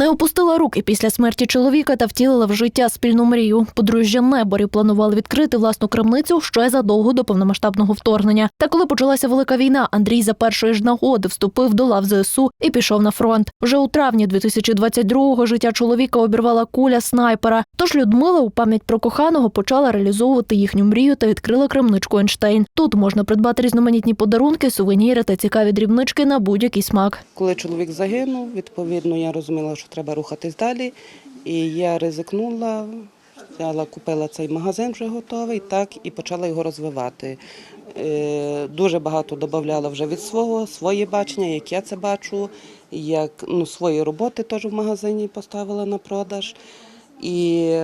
Не опустила руки після смерті чоловіка та втілила в життя спільну мрію. Подружжя Неборі планували відкрити власну крамницю ще задовго до повномасштабного вторгнення. Та коли почалася велика війна, Андрій за першої ж нагоди вступив до лав ЗСУ і пішов на фронт. Вже у травні 2022-го життя чоловіка обірвала куля снайпера. Тож Людмила у пам'ять про коханого почала реалізовувати їхню мрію та відкрила крамничку Ейнштейн. Тут можна придбати різноманітні подарунки, сувеніри та цікаві дрібнички на будь-який смак. Коли чоловік загинув, відповідно, я розуміла, що треба рухатись далі. І я ризикнула, взяла, купила цей магазин вже готовий, так і почала його розвивати. Е, Дуже багато додавала вже від свого, своє бачення, як я це бачу, як ну, свої роботи теж в магазині поставила на продаж. І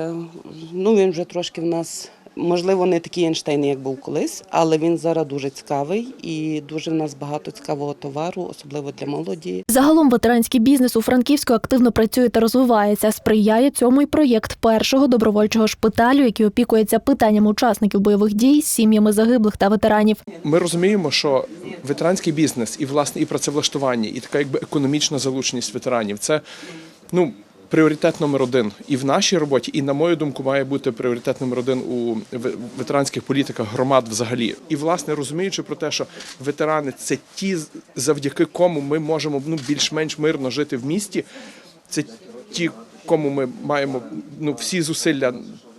ну, він вже трошки в нас, можливо, не такий Ейнштейн, як був колись, але він зараз дуже цікавий і дуже в нас багато цікавого товару, особливо для молоді. Загалом ветеранський бізнес у Франківську активно працює та розвивається. Сприяє цьому й проєкт першого добровольчого шпиталю, який опікується питанням учасників бойових дій, сім'ями загиблих та ветеранів. Ми розуміємо, що ветеранський бізнес і власне і працевлаштування, і така якби економічна залученість ветеранів це ну. Пріоритет номер один і в нашій роботі, і на мою думку, має бути пріоритет номер один у ве- ветеранських політиках громад взагалі. І власне розуміючи про те, що ветерани це ті, завдяки кому ми можемо ну більш-менш мирно жити в місті. Це ті, кому ми маємо ну всі зусилля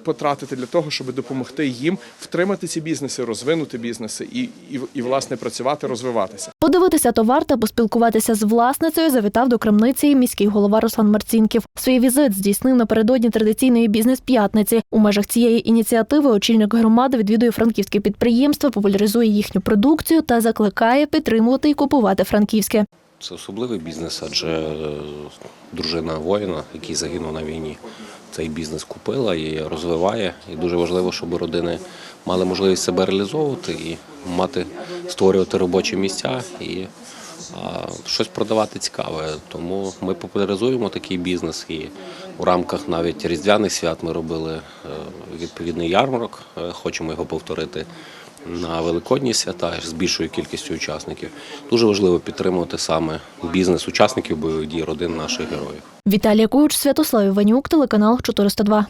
потратити для того, щоб допомогти їм втримати ці бізнеси, розвинути бізнеси і, і, і власне працювати, розвиватися. Подивитися товар та поспілкуватися з власницею завітав до крамниці міський голова Руслан Марцінків. Свій візит здійснив напередодні традиційної бізнес-п'ятниці. У межах цієї ініціативи очільник громади відвідує франківське підприємство, популяризує їхню продукцію та закликає підтримувати і купувати франківське. Це особливий бізнес, адже е, дружина воїна, який загинув на війні, цей бізнес купила і розвиває. І дуже важливо, щоб родини мали можливість себе реалізовувати і мати створювати робочі місця і а, щось продавати цікаве. Тому ми популяризуємо такий бізнес і у рамках навіть різдвяних свят ми робили е, відповідний ярмарок. Е, Хочемо його повторити на великодні свята з більшою кількістю учасників. Дуже важливо підтримувати саме бізнес учасників бойових дій, родин наших героїв. Віталія Куч, Святослав Іванюк, телеканал 402.